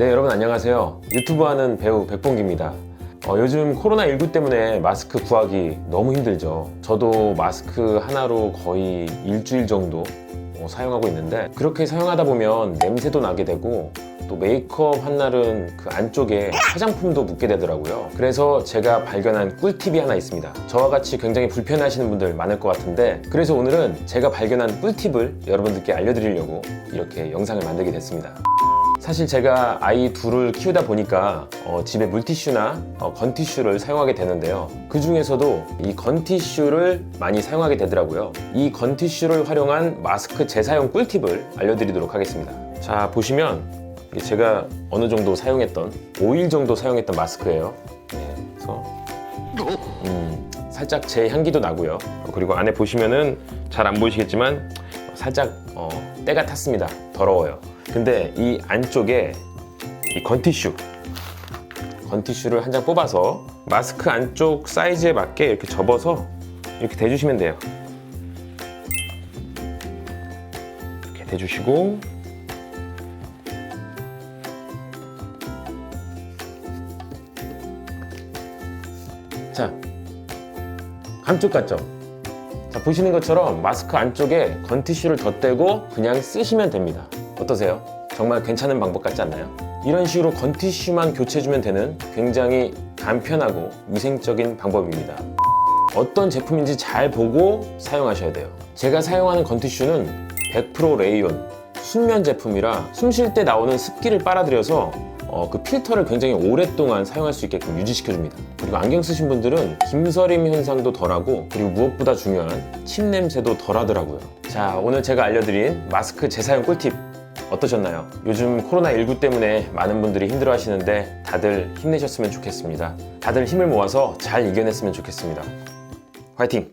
네, 여러분 안녕하세요. 유튜브 하는 배우 백봉기입니다. 어, 요즘 코로나19 때문에 마스크 구하기 너무 힘들죠. 저도 마스크 하나로 거의 일주일 정도 어, 사용하고 있는데 그렇게 사용하다 보면 냄새도 나게 되고 또 메이크업 한 날은 그 안쪽에 화장품도 묻게 되더라고요. 그래서 제가 발견한 꿀팁이 하나 있습니다. 저와 같이 굉장히 불편해하시는 분들 많을 것 같은데 그래서 오늘은 제가 발견한 꿀팁을 여러분들께 알려드리려고 이렇게 영상을 만들게 됐습니다. 사실 제가 아이 둘을 키우다 보니까 어, 집에 물티슈나 어, 건티슈를 사용하게 되는데요. 그 중에서도 이 건티슈를 많이 사용하게 되더라고요. 이 건티슈를 활용한 마스크 재사용 꿀팁을 알려드리도록 하겠습니다. 자, 보시면 제가 어느 정도 사용했던 5일 정도 사용했던 마스크예요. 네, 그래서 음, 살짝 제 향기도 나고요. 그리고 안에 보시면은 잘 안 보이시겠지만 살짝 어, 때가 탔습니다. 더러워요. 근데 이 안쪽에 이 건티슈 건티슈를 한 장 뽑아서 마스크 안쪽 사이즈에 맞게 이렇게 접어서 이렇게 대주시면 돼요. 이렇게 대주시고 자 감쪽 같죠? 자 보시는 것처럼 마스크 안쪽에 건티슈를 덧대고 그냥 쓰시면 됩니다. 어떠세요? 정말 괜찮은 방법 같지 않나요? 이런 식으로 건티슈만 교체해주면 되는 굉장히 간편하고 위생적인 방법입니다. 어떤 제품인지 잘 보고 사용하셔야 돼요. 제가 사용하는 건티슈는 100% 레이온 순면 제품이라 숨 쉴 때 나오는 습기를 빨아들여서 어, 그 필터를 굉장히 오랫동안 사용할 수 있게끔 유지시켜줍니다. 그리고 안경 쓰신 분들은 김서림 현상도 덜하고 그리고 무엇보다 중요한 침 냄새도 덜하더라고요. 자, 오늘 제가 알려드린 마스크 재사용 꿀팁 어떠셨나요? 요즘 코로나19 때문에 많은 분들이 힘들어 하시는데 다들 힘내셨으면 좋겠습니다. 다들 힘을 모아서 잘 이겨냈으면 좋겠습니다. 화이팅!